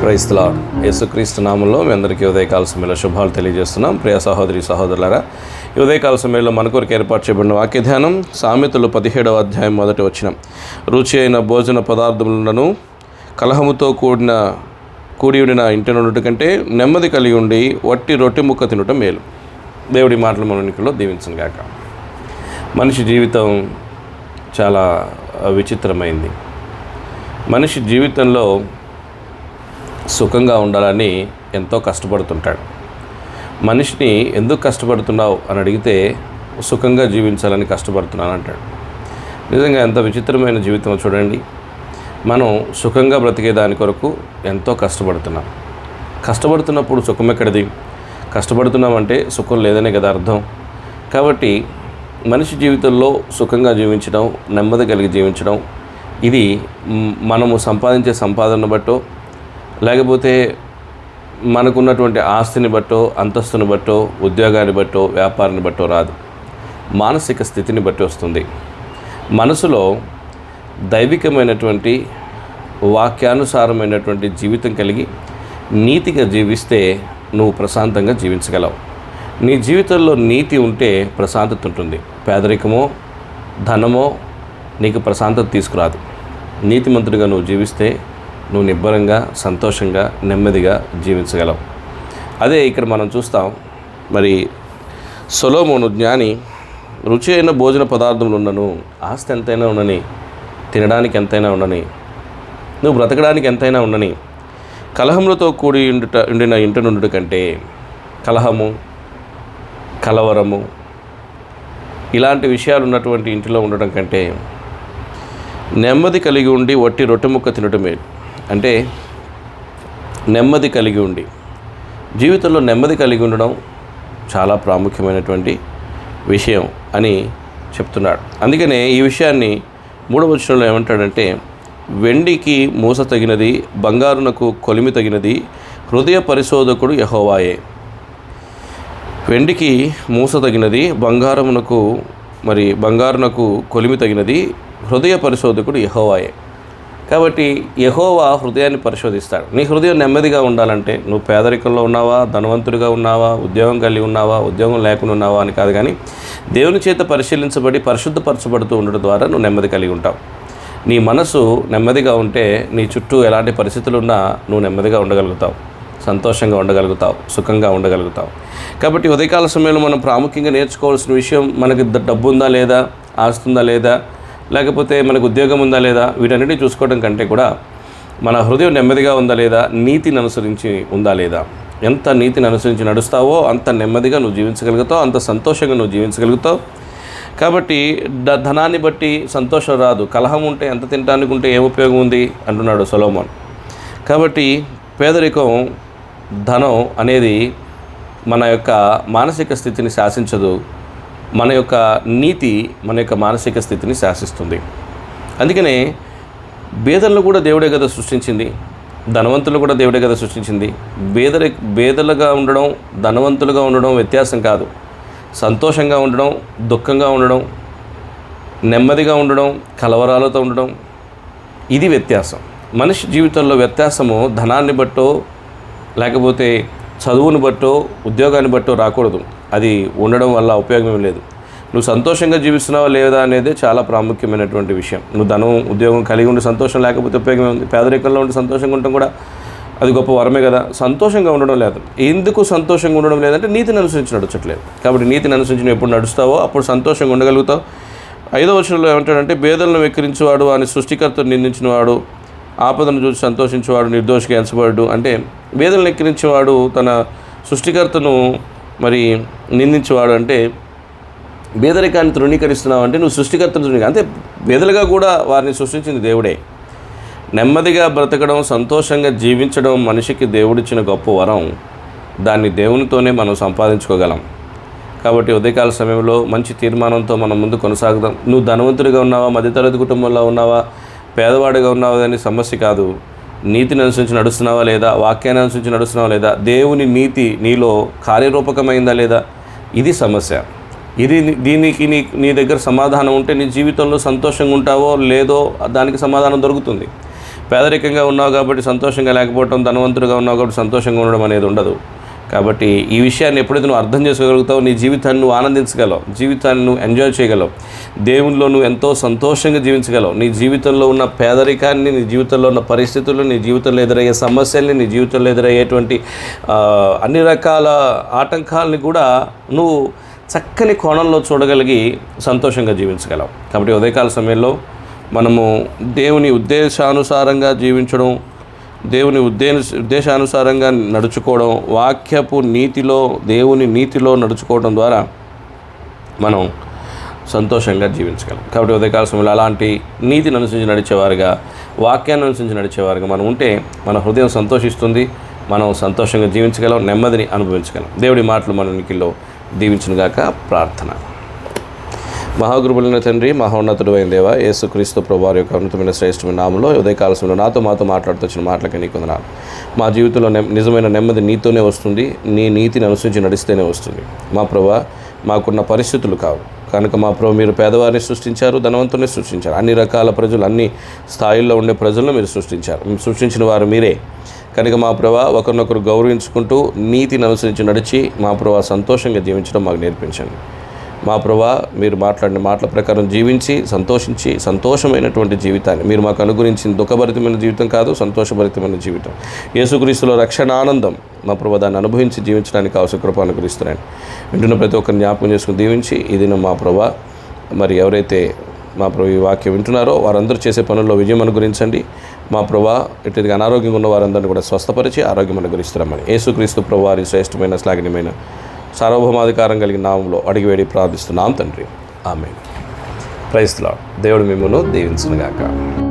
క్రైస్తల యేసుక్రీస్తు నామంలో మీ అందరికీ ఉదయకాల సమయంలో శుభాలు తెలియజేస్తున్నాం. ప్రియ సహోదరి సహోదరులారా ఉదయకాల సమయంలో మన కొరకు ఏర్పాటు చేయబడిన వాక్య ధ్యానం సామెతలు పదిహేడవ అధ్యాయం మొదటి వచ్చిన రుచి అయిన భోజన పదార్థములను కలహముతో కూడిన కూడి ఉండిన ఇంటి నుండి కంటే నెమ్మది కలిగి ఉండి వట్టి రొట్టె ముక్క తినటం మేలు. దేవుడి మాటలు మనలో దీవించను గాక. మనిషి జీవితం చాలా విచిత్రమైంది. మనిషి జీవితంలో సుఖంగా ఉండాలని ఎంతో కష్టపడుతుంటాడు. మనిషిని ఎందుకు కష్టపడుతున్నావు అని అడిగితే సుఖంగా జీవించాలని కష్టపడుతున్నాను అంటాడు. నిజంగా ఎంత విచిత్రమైన జీవితం చూడండి. మనం సుఖంగా బ్రతికే దాని కొరకు ఎంతో కష్టపడుతున్నాం. కష్టపడుతున్నప్పుడు సుఖం ఎక్కడిది? కష్టపడుతున్నామంటే సుఖం లేదనే కదా అర్థం. కాబట్టి మనిషి జీవితంలో సుఖంగా జీవించడం నెమ్మది కలిగి జీవించడం ఇది మనము సంపాదించే సంపాదన బట్టో లేకపోతే మనకున్నటువంటి ఆస్తిని బట్టో అంతస్తుని బట్టో ఉద్యోగాన్ని బట్టో వ్యాపారాన్ని బట్టో రాదు. మానసిక స్థితిని బట్టి వస్తుంది. మనసులో దైవికమైనటువంటి వాక్యానుసారమైనటువంటి జీవితం కలిగి నీతిగా జీవిస్తే నువ్వు ప్రశాంతంగా జీవించగలవు. నీ జీవితంలో నీతి ఉంటే ప్రశాంతత ఉంటుంది. పేదరికమో ధనమో నీకు ప్రశాంతత తీసుకురాదు. నీతిమంతుడిగా నువ్వు జీవిస్తే నువ్వు నిబ్బరంగా సంతోషంగా నెమ్మదిగా జీవించగలవు. అదే ఇక్కడ మనం చూస్తాం మరి సొలోమోను జ్ఞాని రుచి అయిన భోజన పదార్థములు ఉన్నను ఆస్తి ఎంతైనా ఉండని తినడానికి ఎంతైనా ఉండని నువ్వు బ్రతకడానికి ఎంతైనా ఉండని కలహములతో కూడి ఉండుట ఉండిన ఇంట నుండు కంటే కలహము కలవరము ఇలాంటి విషయాలు ఉన్నటువంటి ఇంటిలో ఉండడం కంటే నెమ్మది కలిగి ఉండి వట్టి రొట్టె ముక్క తినటమే అంటే నెమ్మది కలిగి ఉండి. జీవితంలో నెమ్మది కలిగి ఉండడం చాలా ప్రాముఖ్యమైనటువంటి విషయం అని చెప్తున్నాడు. అందుకనే ఈ విషయాన్ని మూడవ వచనంలో ఏమంటాడంటే వెండికి మూస తగినది బంగారునకు కొలిమి తగినది హృదయ పరిశోధకుడు యహోవాయే. వెండికి మూస తగినది బంగారమునకు మరి బంగారునకు కొలిమి తగినది హృదయ పరిశోధకుడు యహోవాయే. కాబట్టి యహోవా హృదయాన్ని పరిశోధిస్తాడు. నీ హృదయం నెమ్మదిగా ఉండాలంటే నువ్వు పేదరికంలో ఉన్నావా ధనవంతుడిగా ఉన్నావా ఉద్యోగం కలిగి ఉన్నావా ఉద్యోగం లేకుండా ఉన్నావా అని కాదు కానీ దేవుని చేత పరిశీలించబడి పరిశుద్ధపరచబడుతూ ఉండడం ద్వారా నువ్వు నెమ్మది కలిగి ఉంటావు. నీ మనసు నెమ్మదిగా ఉంటే నీ చుట్టూ ఎలాంటి పరిస్థితులు ఉన్నా నువ్వు నెమ్మదిగా ఉండగలుగుతావు. సంతోషంగా ఉండగలుగుతావు సుఖంగా ఉండగలుగుతావు. కాబట్టి ఉదయకాల సమయంలో మనం ప్రాముఖ్యంగా నేర్చుకోవాల్సిన విషయం మనకి ద- డబ్బు ఉందా లేదా ఆస్తుందా లేదా లేకపోతే మనకు ఉద్యోగం ఉందా లేదా వీటన్నిటిని చూసుకోవడం కంటే కూడా మన హృదయం నెమ్మదిగా ఉందా లేదా నీతిని అనుసరించి ఉందా లేదా? ఎంత నీతిని అనుసరించి నడుస్తావో అంత నెమ్మదిగా నువ్వు జీవించగలుగుతావు అంత సంతోషంగా నువ్వు జీవించగలుగుతావు. కాబట్టి ధనాన్ని బట్టి సంతోషం రాదు. కలహం ఉంటే ఎంత తినడానికి ఉంటే ఏం ఉపయోగం ఉంది? అంటున్నాడు సొలోమోన్. కాబట్టి పేదరికం ధనం అనేది మన యొక్క మానసిక స్థితిని శాసించదు. మన యొక్క నీతి మన యొక్క మానసిక స్థితిని శాసిస్తుంది. అందుకనే బేదలను కూడా దేవుడే కదా సృష్టించింది ధనవంతులు కూడా దేవుడే కదా సృష్టించింది. బేదల బేదలుగా ఉండడం ధనవంతులుగా ఉండడం వ్యత్యాసం కాదు. సంతోషంగా ఉండడం దుఃఖంగా ఉండడం నెమ్మదిగా ఉండడం కలవరాలతో ఉండడం ఇది వ్యత్యాసం. మనిషి జీవితంలో వ్యత్యాసము ధనాన్ని బట్టో లేకపోతే చదువును బట్టో ఉద్యోగాన్ని బట్టో రాకూడదు. అది ఉండడం వల్ల ఉపయోగం లేదు. నువ్వు సంతోషంగా జీవిస్తున్నావా లేదా అనేది చాలా ప్రాముఖ్యమైనటువంటి విషయం. నువ్వు ధనం ఉద్యోగం కలిగి ఉండి సంతోషం లేకపోతే ఉపయోగం ఉంది పేదరికంలో ఉండి సంతోషంగా ఉండటం కూడా అది గొప్ప వరమే కదా. సంతోషంగా ఉండడం లేదు. ఎందుకు సంతోషంగా ఉండడం లేదంటే నీతిని అనుసరించి నడచట్లేదు. కాబట్టి నీతిని అనుసరించి నువ్వు ఎప్పుడు నడుస్తావో అప్పుడు సంతోషంగా ఉండగలుగుతావు. ఐదో వచనంలో ఏమంటాడంటే బేదలను వెక్కిరించేవాడు అని సృష్టికర్తను నిందించినవాడు ఆపదను చూసి సంతోషించేవాడు నిర్దోషిగా ఎంచబడు అంటే బేదలను ఎక్కిరించేవాడు తన సృష్టికర్తను మరి నిందించేవాడు అంటే బేదరికాన్ని తృణీకరిస్తున్నావు అంటే నువ్వు సృష్టికర్తను తృణీక అంటే బేదలుగా కూడా వారిని సృష్టించింది దేవుడే. నెమ్మదిగా బ్రతకడం సంతోషంగా జీవించడం మనిషికి దేవుడిచ్చిన గొప్ప వరం. దాన్ని దేవునితోనే మనం సంపాదించుకోగలం. కాబట్టి ఉదయకాల సమయంలో మంచి తీర్మానంతో మనం ముందు కొనసాగుదాం. నువ్వు ధనవంతుడిగా ఉన్నావా? మధ్యతరగతి కుటుంబంలో ఉన్నావా? పేదవాడిగా ఉన్నావా? అనే సమస్య కాదు. నీతిని అనుసరించి నడుస్తున్నావా లేదా? వాక్యాన్ని అనుసరించి నడుస్తున్నావా లేదా? దేవుని నీతి నీలో కార్యరూపకమైందా లేదా? ఇది సమస్య. ఇది దీనికి నీ నీ దగ్గర సమాధానం ఉంటే నీ జీవితంలో సంతోషంగా ఉంటావో లేదో దానికి సమాధానం దొరుకుతుంది. పేదరికంగా ఉన్నావు కాబట్టి సంతోషంగా లేకపోవడం ధనవంతుడిగా ఉన్నావు కాబట్టి సంతోషంగా ఉండడం అనేది ఉండదు. కాబట్టి ఈ విషయాన్ని ఎప్పుడైతే నువ్వు అర్థం చేసుకోగలుగుతావు నీ జీవితాన్ని నువ్వు ఆనందించగలవు జీవితాన్ని నువ్వు ఎంజాయ్ చేయగలవు దేవునిలో నువ్వు ఎంతో సంతోషంగా జీవించగలవు నీ జీవితంలో ఉన్న పేదరికాన్ని నీ జీవితంలో ఉన్న పరిస్థితులు నీ జీవితంలో ఎదురయ్యే సమస్యల్ని నీ జీవితంలో ఎదురయ్యేటువంటి అన్ని రకాల ఆటంకాలని కూడా నువ్వు చక్కని కోణంలో చూడగలిగి సంతోషంగా జీవించగలవు. కాబట్టి ఉదయకాల సమయంలో మనము దేవుని ఉద్దేశానుసారంగా జీవించడం దేవుని ఉద్దేశ ఉద్దేశానుసారంగా నడుచుకోవడం వాక్యపు నీతిలో దేవుని నీతిలో నడుచుకోవడం ద్వారా మనం సంతోషంగా జీవించగలం. కాబట్టి ఉదయకాల సమయంలో అలాంటి నీతిని అనుసరించి నడిచేవారుగా వాక్యాన్ని అనుసరించి నడిచేవారుగా మనం ఉంటే మన హృదయం సంతోషిస్తుంది మనం సంతోషంగా జీవించగలం నెమ్మదిని అనుభవించగలం. దేవుడి మాటలు మన ఉనికిలో దీవించునుగాక ప్రార్థన. మహాగురువులైన తండ్రి మహోన్నతుడు అయిన దేవ యేసుక్రీస్తు ప్రభువారి యొక్క ఉన్నతమైన శ్రేష్టమైన నామంలో ఉదయకాల సమయంలో నాతో మాతో మాట్లాడుతూ వచ్చిన మాటలకి నీకు వందనాలు. మా జీవితంలో నెమ్- నిజమైన నెమ్మది నీతోనే వస్తుంది నీ నీతిని అనుసరించి నడిస్తేనే వస్తుంది. మా ప్రభా మాకున్న పరిస్థితులు కావు. కనుక మా ప్రభు మీరు పేదవారిని సృష్టించారు ధనవంతుని సృష్టించారు. అన్ని రకాల ప్రజలు అన్ని స్థాయిల్లో ఉండే ప్రజలను మీరు సృష్టించారు. సృష్టించిన వారు మీరే. కనుక మా ప్రభా ఒకరినొకరు గౌరవించుకుంటూ నీతిని అనుసరించి నడిచి మా ప్రభా సంతోషంగా జీవించడం మాకు నేర్పించండి. మా ప్రభా మీరు మాట్లాడిన మాటల ప్రకారం జీవించి సంతోషించి సంతోషమైనటువంటి జీవితాన్ని. మీరు మాకు అనుగురించిన దుఃఖభరితమైన జీవితం కాదు సంతోషభరితమైన జీవితం. యేసుక్రీస్తులో రక్షణ ఆనందం. మా ప్రభా దాన్ని అనుభవించి జీవించడానికి అవసర కృప అనుగ్రహిస్తున్నాను. వింటున్న ప్రతి ఒక్కరిని జ్ఞాపకం చేసుకుని దీవించి ఇది మా ప్రభా మరి ఎవరైతే మా ప్రభు ఈ వాక్యం వింటున్నారో వారందరూ చేసే పనుల్లో విజయం అనుగురించండి మా ప్రభా ఇటు అనారోగ్యంగా ఉన్న వారందరినీ కూడా స్వస్థపరిచి ఆరోగ్యం అనుగురిస్తున్నామని యేసుక్రీస్తు ప్రభు వారి శ్రేష్టమైన శ్లాఘనీయమైన సార్వభౌమాధికారం కలిగిన నామంలో అడిగివేడి ప్రార్థిస్తున్నాం తండ్రి. ఆమె ప్రైస్లా దేవుడు మిమ్మల్ని దీవించునుగాక.